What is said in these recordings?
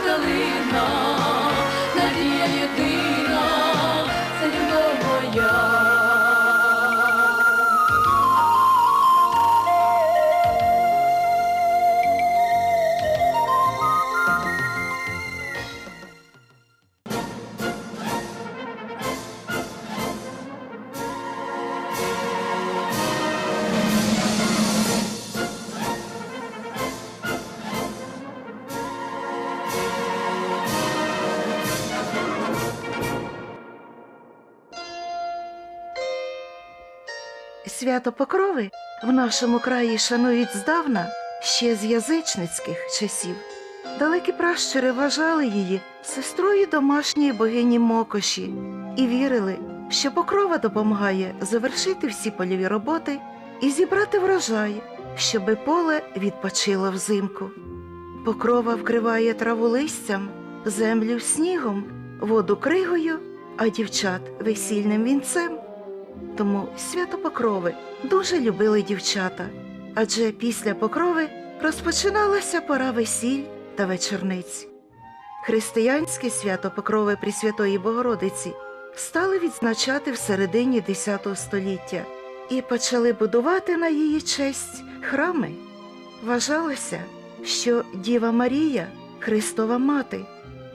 luckily Свято Покрови в нашому краї шанують здавна ще з язичницьких часів. Далекі пращури вважали її сестрою домашньої богині Мокоші і вірили, що покрова допомагає завершити всі польові роботи і зібрати врожай, щоби поле відпочило взимку. Покрова вкриває траву листям, землю снігом, воду кригою, а дівчат весільним вінцем. Тому свято Покрови дуже любили дівчата, адже після покрови розпочиналася пора весіль та вечорниць. Християнське свято Покрови Пресвятої Богородиці стали відзначати в середині X століття і почали будувати на її честь храми. Вважалося, що Діва Марія, Христова Мати,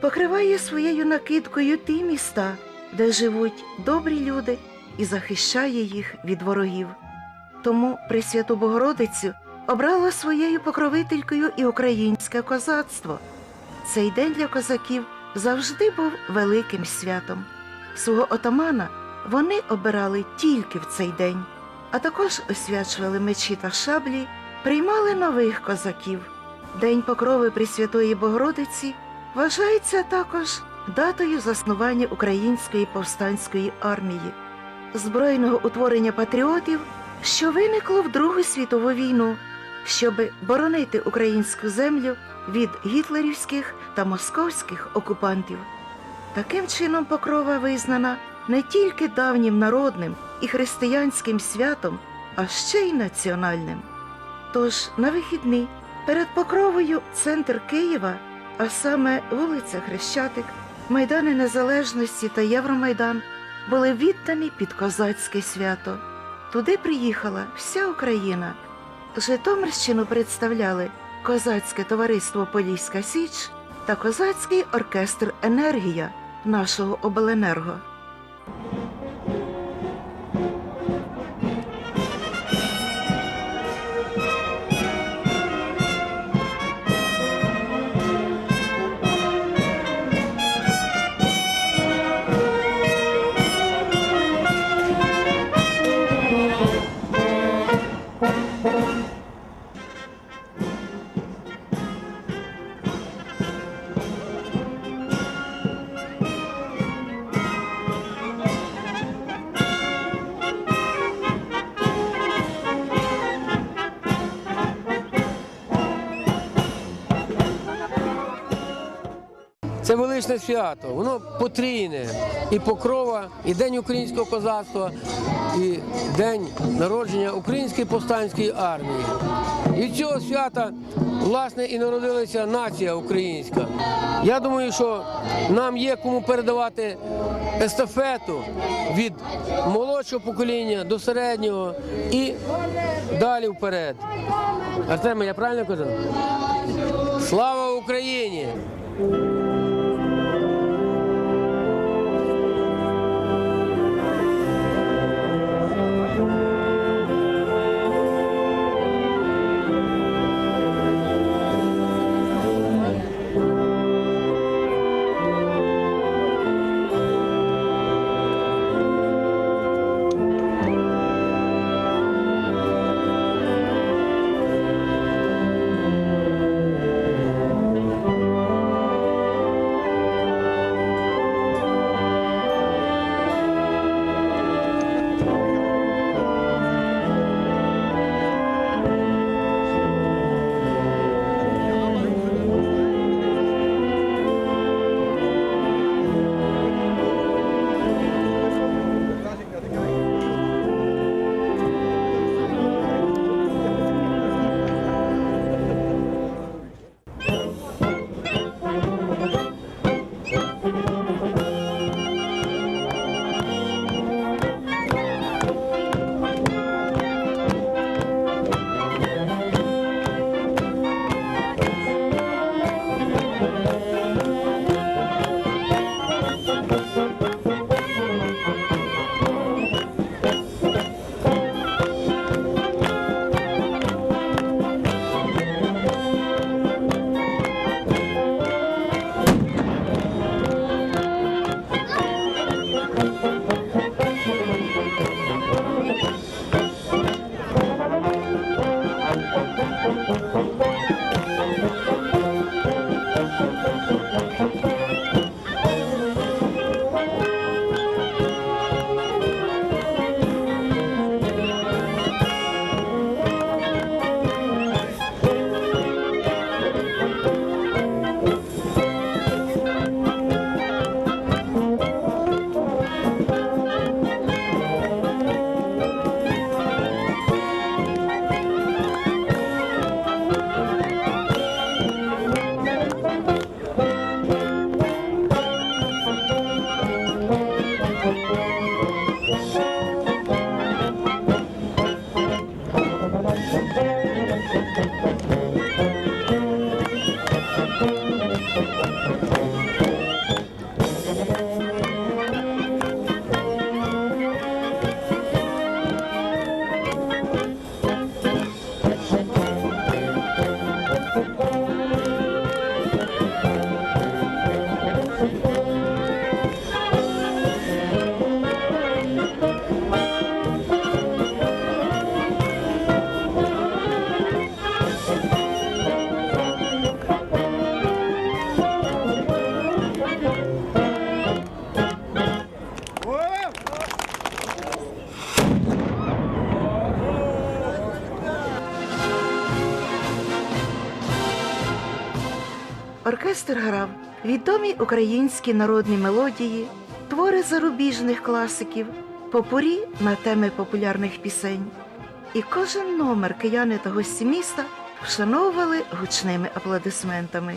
покриває своєю накидкою ті міста, де живуть добрі люди і захищає їх від ворогів. Тому Пресвяту Богородицю обрала своєю покровителькою і українське козацтво. Цей день для козаків завжди був великим святом. Свого отамана вони обирали тільки в цей день, а також освячували мечі та шаблі, приймали нових козаків. День покрови Пресвятої Богородиці вважається також датою заснування Української повстанської армії збройного утворення патріотів, що виникло в Другу світову війну, щоби боронити українську землю від гітлерівських та московських окупантів. Таким чином Покрова визнана не тільки давнім народним і християнським святом, а ще й національним. Тож на вихідні перед Покровою центр Києва, а саме вулиця Хрещатик, Майдани Незалежності та Євромайдан були віддані під козацьке свято. Туди приїхала вся Україна. Житомирщину представляли Козацьке товариство Поліська Січ та Козацький оркестр Енергія нашого обленерго. Це величне свято, воно потрійне. І покрова, і День українського козацтва, і День народження Української повстанської армії. Від цього свята, власне, і народилася нація українська. Я думаю, що нам є кому передавати естафету від молодшого покоління до середнього і далі вперед. Артеме, я правильно кажу? Слава Україні! Оркестр грав відомі українські народні мелодії, твори зарубіжних класиків, попурі на теми популярних пісень. І кожен номер кияни та гості міста вшановували гучними аплодисментами.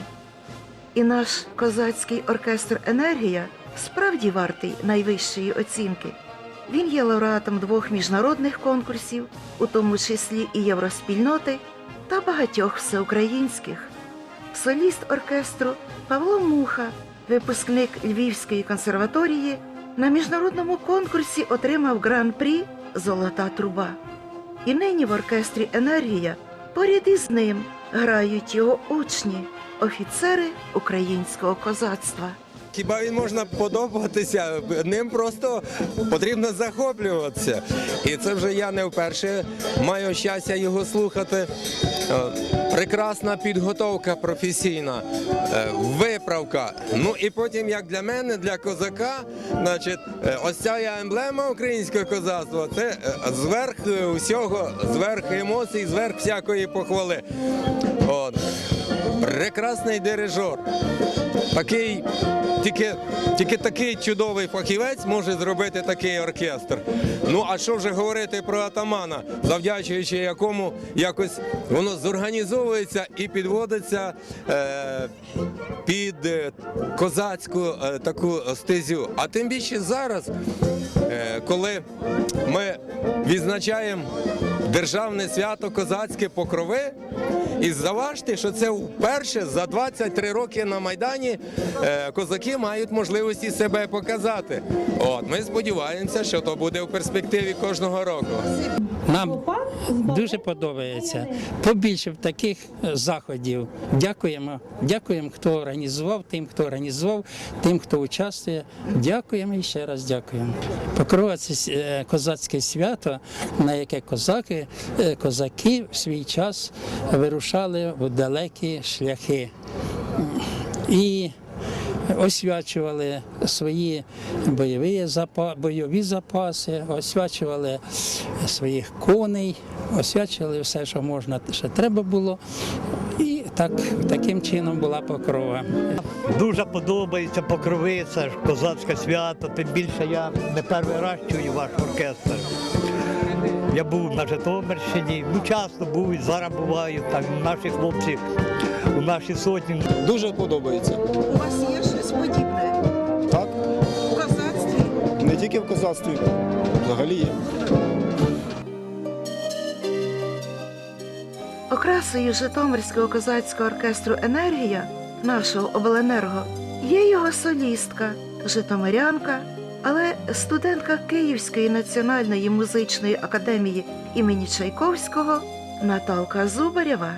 І наш козацький оркестр Енергія справді вартий найвищої оцінки. Він є лауреатом двох міжнародних конкурсів, у тому числі і Євроспільноти та багатьох всеукраїнських. Соліст оркестру Павло Муха, випускник Львівської консерваторії, на міжнародному конкурсі отримав гран-прі Золота труба. І нині в оркестрі Енергія поряд із ним грають його учні, офіцери українського козацтва. Хіба він можна подобатися? Ним просто потрібно захоплюватися. І це вже я не вперше маю щастя його слухати. Е, Прекрасна підготовка професійна, е, виправка. Ну і потім, як для мене, для козака, значить, е, ось ця емблема українського козацтва. Це зверх усього, зверх емоцій, зверх всякої похвали. От. Прекрасний дирижер. Такий, тільки, тільки такий чудовий фахівець може зробити такий оркестр. Ну а що вже говорити про атамана, завдячуючи якому якось воно зорганізовується і підводиться е, під е, козацьку е, таку стезю. А тим більше зараз, е, коли ми відзначаємо державне свято козацьке покрови. І заважте, що це вперше за 23 роки на Майдані е, козаки мають можливості себе показати. От ми сподіваємося, що то буде в перспективі кожного року. Нам дуже подобається. Побільше таких е, заходів. Дякуємо. Дякуємо, хто організував, тим, хто організував, тим, хто участвує. Дякуємо і ще раз дякуємо. Покрова це козацьке свято, на яке козаки, е, козаки в свій час вирушали в далекі шляхи. І освячували свої бойові, бойові запаси, освячували своїх коней, освячували все, що можна, що треба було. І так, таким чином була покрова. Дуже подобається покрови, ж козацьке свято. Тим більше я не перший раз чую ваш оркестр. Я був на Житомирщині, ну часто був зараз буваю. Так наші хлопці у нашій сотні Дуже подобається. У вас є щось подібне Так, у козацтві? не тільки в козацтві, взагалі є. Окрасою Житомирського козацького оркестру Енергія нашого обленерго є його солістка, житомирянка, але студентка Київської національної музичної академії імені Чайковського Наталка Зубарєва.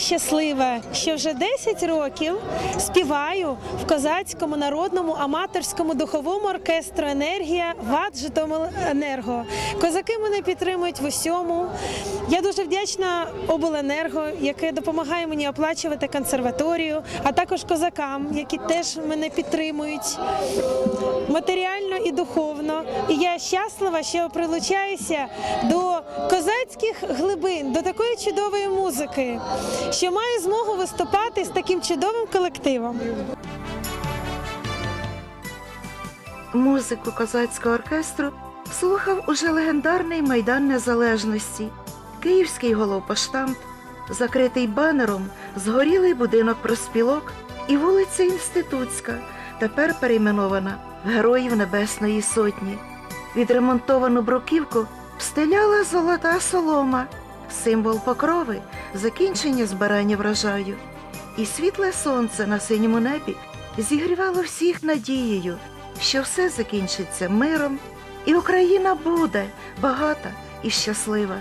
Щаслива, що вже 10 років співаю в козацькому народному аматорському духовому оркестру Енергія ВАД Житомиленерго. Козаки мене підтримують в усьому. Я дуже вдячна обленерго, яке допомагає мені оплачувати консерваторію, а також козакам, які теж мене підтримують матеріально і духовно. І я щаслива, що прилучаюся до козацьких глибин, до такої чудової музики, що маю змогу виступати з таким чудовим колективом. Музику козацького оркестру слухав уже легендарний Майдан Незалежності, Київський головпоштамт, закритий банером згорілий будинок проспілок і вулиця Інститутська, тепер перейменована в Героїв Небесної Сотні. Відремонтовану бруківку встеляла золота солома, символ покрови, закінчення збирання врожаю. І світле сонце на синьому небі зігрівало всіх надією, що все закінчиться миром, і Україна буде багата і щаслива.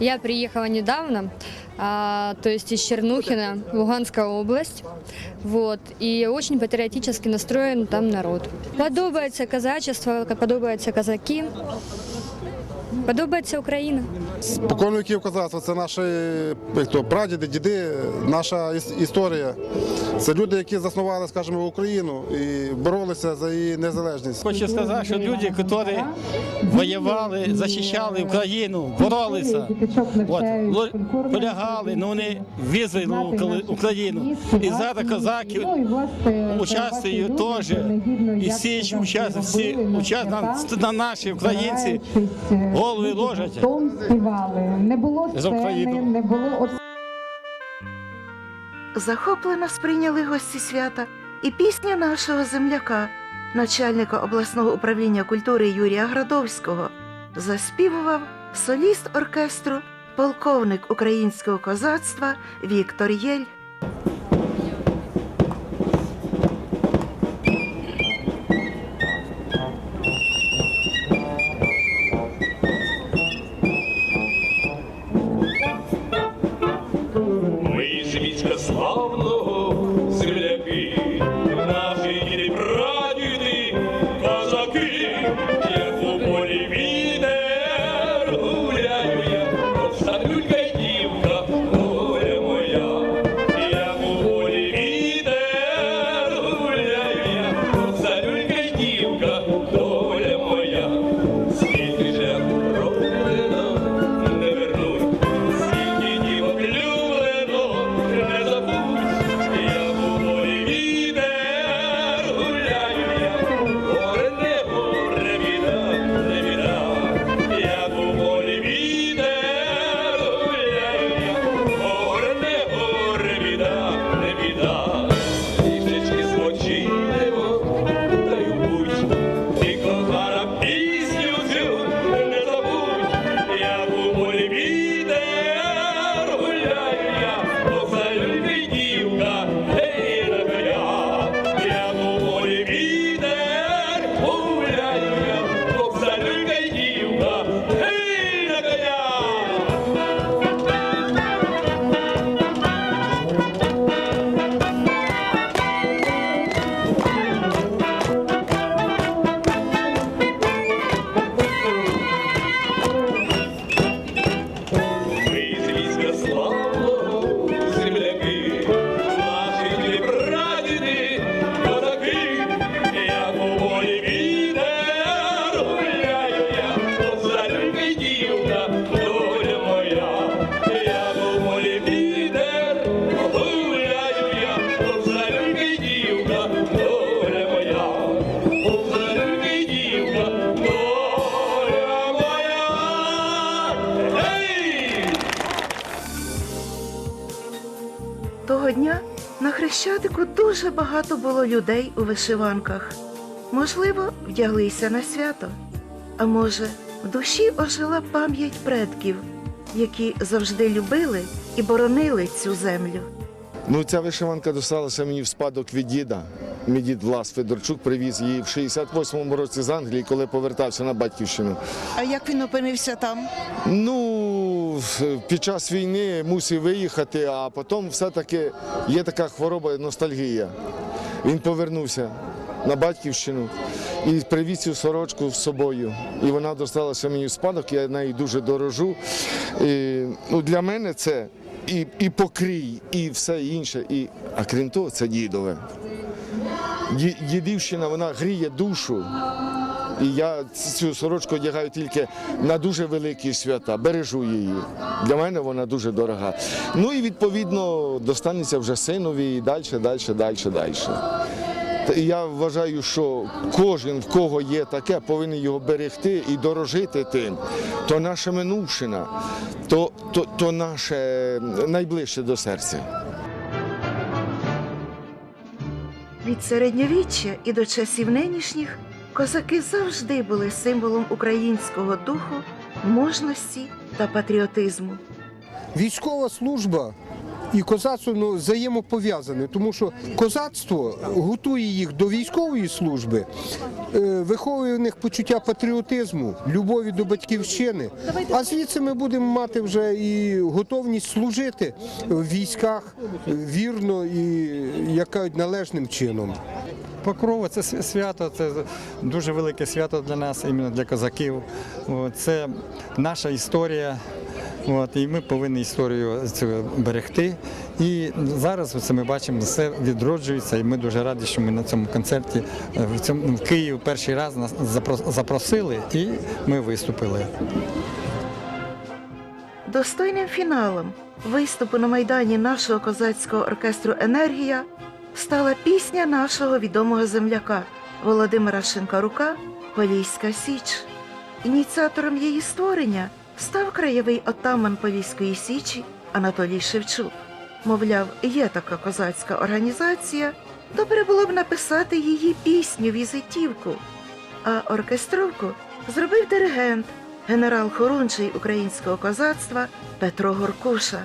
Я приехала недавно, а, то есть из Чернухина, Луганская область. Вот, и очень патриотически настроен там народ. Подобається казачество, подобаються казаки, подобається Україна. Спокон віків козацтва це наші прадіди, діди, наша історія. Це люди, які заснували, скажімо, Україну і боролися за її незалежність. Хочу сказати, що люди, які воювали, захищали Україну, боролися, от, полягали, ну вони визволили Укра- Україну. І зараз козаки участвують теж. І всі ж участвують, всі участвують на, на наші українці голови ложать. співали. Не було сцени, не було Захоплено сприйняли гості свята і пісня нашого земляка, начальника обласного управління культури Юрія Градовського, заспівував соліст оркестру, полковник українського козацтва Віктор Єль. Того дня на Хрещатику дуже багато було людей у вишиванках. Можливо, вдяглися на свято. А може, в душі ожила пам'ять предків, які завжди любили і боронили цю землю. Ну, ця вишиванка досталася мені в спадок від діда. Мій дід Влас Федорчук привіз її в 68-му році з Англії, коли повертався на батьківщину. А як він опинився там? Ну, під час війни мусив виїхати, а потім все-таки є така хвороба ностальгія. Він повернувся на батьківщину і привіз цю сорочку з собою. І вона досталася мені в спадок, я нею дуже дорожу. І, ну, для мене це і, і покрій, і все інше. І, а крім того, це дідове. Дідівщина вона гріє душу. І я цю сорочку одягаю тільки на дуже великі свята, бережу її. Для мене вона дуже дорога. Ну і відповідно достанеться вже синові і далі, далі, далі, далі. Я вважаю, що кожен, в кого є таке, повинен його берегти і дорожити тим. То наша минувшина, то, то, то наше найближче до серця. Від середньовіччя і до часів нинішніх козаки завжди були символом українського духу, мужності та патріотизму. Військова служба і козацтво ну, взаємопов'язані, тому що козацтво готує їх до військової служби, е, виховує в них почуття патріотизму, любові до батьківщини. А звідси ми будемо мати вже і готовність служити в військах вірно і як належним чином. Покрова це свято, це дуже велике свято для нас, іменно для козаків. Це наша історія. І ми повинні історію цю берегти. І зараз ми бачимо, все відроджується, і ми дуже раді, що ми на цьому концерті е, в Київ перший раз нас запросили і ми виступили. Достойним фіналом виступу на майдані нашого козацького оркестру Енергія стала пісня нашого відомого земляка Володимира Шинкарука Поліська Січ. Ініціатором її створення став краєвий отаман Поліської Січі Анатолій Шевчук. Мовляв, є така козацька організація, добре було б написати її пісню візитівку. А оркестровку зробив диригент, генерал хорунжий українського козацтва Петро Горкуша.